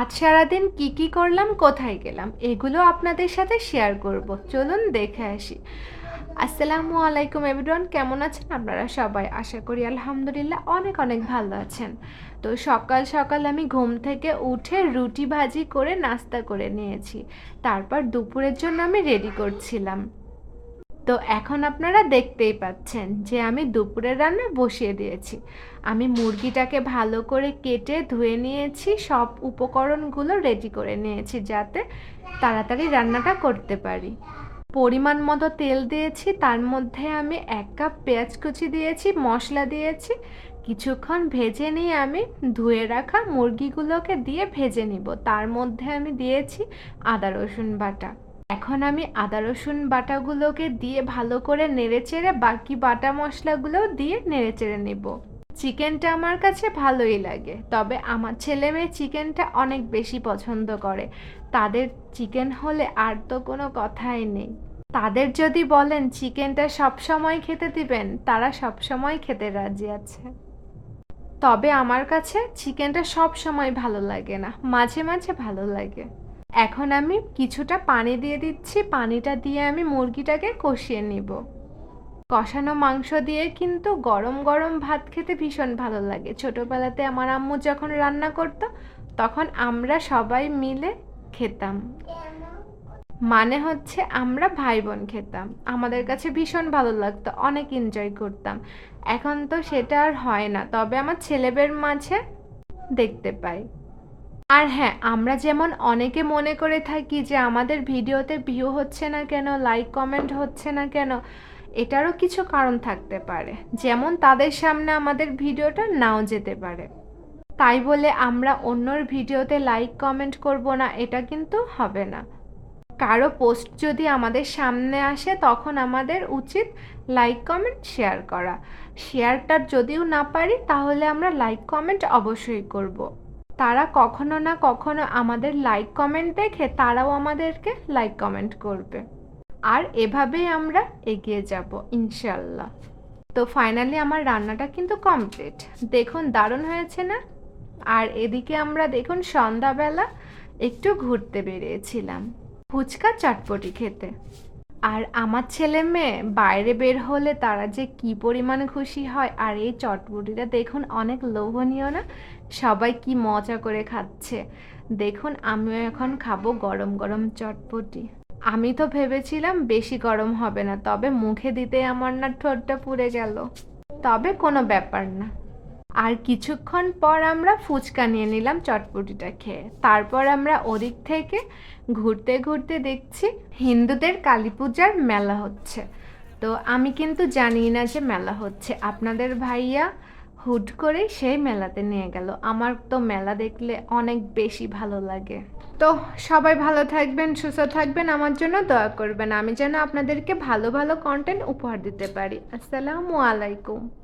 আজ সারাদিন কি কি করলাম, কোথায় গেলাম, এগুলো আপনাদের সাথে শেয়ার করব। চলুন দেখে আসি। আসসালামু আলাইকুম এভরিওয়ান কেমন আছেন? আপনারা সবাই আশা করি আলহামদুলিল্লাহ অনেক অনেক ভালো আছেন। তো সকাল সকাল আমি ঘুম থেকে উঠে রুটি ভাজি করে নাস্তা করে নিয়েছি। তারপর দুপুরের জন্য আমি রেডি করছিলাম। তো এখন আপনারা দেখতেই পাচ্ছেন যে আমি দুপুরের রান্না বসিয়ে দিয়েছি। আমি মুরগিটাকে ভালো করে কেটে ধুয়ে নিয়েছি, সব উপকরণগুলো রেডি করে নিয়েছি যাতে তাড়াতাড়ি রান্নাটা করতে পারি। পরিমাণ মতো তেল দিয়েছি, তার মধ্যে আমি এক কাপ পেঁয়াজ কুচি দিয়েছি, মশলা দিয়েছি। কিছুক্ষণ ভেজে নিয়ে আমি ধুয়ে রাখা মুরগিগুলোকে দিয়ে ভেজে নিব। তার মধ্যে আমি দিয়েছি আদা রসুন বাটা। এখন আমি আদা, রসুন বাটাগুলোকে দিয়ে ভালো করে নেড়েচেড়ে বাকি বাটা মশলাগুলো দিয়ে নেড়েচেড়ে নেব। চিকেনটা আমার কাছে ভালোই লাগে, তবে আমার ছেলে মেয়ে চিকেনটা অনেক বেশি পছন্দ করে। তাদের চিকেন হলে আর তো কোনো কথাই নেই। তাদের যদি বলেন চিকেনটা সব সময় খেতে দিবেন, তারা সব সময় খেতে রাজি আছে। তবে আমার কাছে চিকেনটা সব সময় ভালো লাগে না, মাঝে মাঝে ভালো লাগে। এখন আমি কিছুটা পানি দিয়ে দিচ্ছি, পানিটা দিয়ে আমি মুরগিটাকে কষিয়ে নিব। কষানো মাংস দিয়ে কিন্তু গরম গরম ভাত খেতে ভীষণ ভালো লাগে। ছোটোবেলাতে আমার আম্মু যখন রান্না করতো, তখন আমরা সবাই মিলে খেতাম। মানে হচ্ছে আমরা ভাই বোন খেতাম। আমাদের কাছে ভীষণ ভালো লাগতো, অনেক এনজয় করতাম। এখন তো সেটা আর হয় না, তবে আমার ছেলেদের মাঝে দেখতে পাই। আর হ্যাঁ আমরা যেমন অনেকে মনে করে থাকি যে আমাদের ভিডিওতে ভিউ হচ্ছে না কেন লাইক কমেন্ট হচ্ছে না কেন, এটারও কিছু কারণ থাকতে পারে। যেমন তাদের সামনে আমাদের ভিডিওটা নাও যেতে পারে। তাই বলে আমরা অন্যর ভিডিওতে লাইক কমেন্ট করব না, এটা কিন্তু হবে না। কারও পোস্ট যদি আমাদের সামনে আসে, তখন আমাদের উচিত লাইক কমেন্ট শেয়ার করা। শেয়ারটা যদিও না পারি, তাহলে আমরা লাইক কমেন্ট অবশ্যই করব। তারা কখনো না কখনো আমাদের লাইক কমেন্ট দেখে তারাও আমাদেরকে লাইক কমেন্ট করবে। আর এভাবেই আমরা এগিয়ে যাব ইনশাল্লাহ তো ফাইনালি আমার রান্নাটা কিন্তু কমপ্লিট দেখুন, দারুণ হয়েছে না? আর এদিকে আমরা দেখুন, সন্ধ্যাবেলা একটু ঘুরতে বেরিয়েছিলাম, ফুচকা চটপটি খেতে। আর আমার ছেলে মেয়ে বাইরে বের হলে তারা যে কি পরিমাণ খুশি হয়, আর এই চটপটিটা দেখুন অনেক লোভনীয় না? সবাই কি মজা করে খাচ্ছে। দেখুন আমিও এখন খাব গরম গরম চটপটি। আমি তো ভেবেছিলাম বেশি গরম হবে না, তবে মুখে দিতে আমার না ঠোঁটটা পুড়ে গেল। তবে কোনো ব্যাপার না। আর কিছুক্ষণ পর আমরা ফুচকা নিয়ে নিলাম চটপটিটা খেয়ে তারপর আমরা ওদিক থেকে ঘুরতে ঘুরতে দেখছি হিন্দুদের কালী পূজার মেলা হচ্ছে। তো আমি কিন্তু জানি না যে মেলা হচ্ছে। আপনাদের ভাইয়া হুট করে সেই মেলাতে নিয়ে গেল। আমার তো মেলা দেখলে অনেক বেশি ভালো লাগে। তো সবাই ভালো থাকবেন, সুস্থ থাকবেন। আমার জন্য দয়া করবেন। আমি যেন আপনাদেরকে ভালো ভালো কন্টেন্ট উপহার দিতে পারি। আসসালামু আলাইকুম।